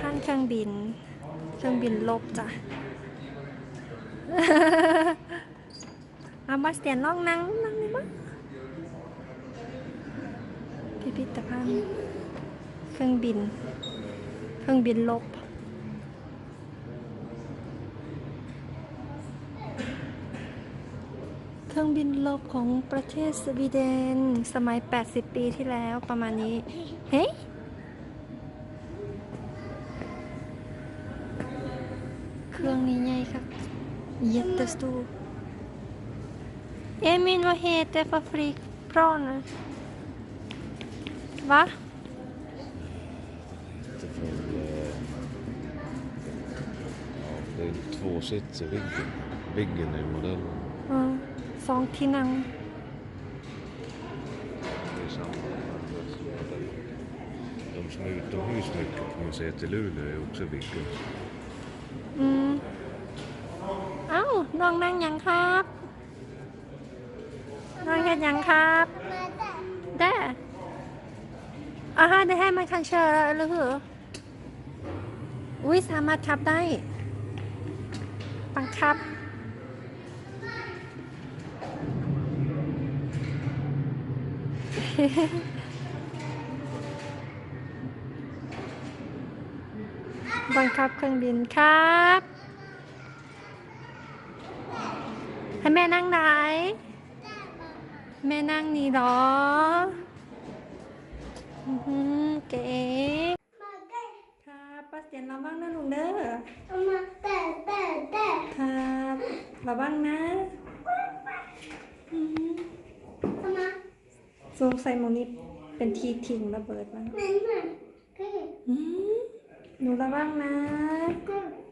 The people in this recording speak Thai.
พันเครื่องบิน เครื่องบินลบจ้ะอาบาสเตียนลองนั่งนั่งเลยมั้งพิพิธภัณฑ์เครื่องบิน เครื่องบินลบเครื่องบินลบของประเทศสวีเดน สมัย 80 ปีที่แล้วประมาณนี้ เฮ้ gungninge i kaxen. Jättestor. Mm. Emin, vad heter för flygplanen? Va? Det är, från, eh, två sits i Viggen. Viggen är modellen. Mm. Sång till namn. De som är utomhus mycket på museet i Luleå är också Viggen. อืมเอ้าน้องนั่งยังครับน้องเห็นยังครับได้อ่าฮะได้ให้มันคันเชอร์หรือเหรออุ้ยสามารถทับได้บังคับ บังคับเครื่องบินครับ ให้แม่นั่งไหน แม่นั่งนี่เหรออื้อหือเก๋ครับป้าเสียนระวังนะลุงเด้อครับระวังนะอื้อหือสงสัยหมองนี้เป็นทีทิ้งระเบิดมั้งอื้อ หนูระวังนะอื้อ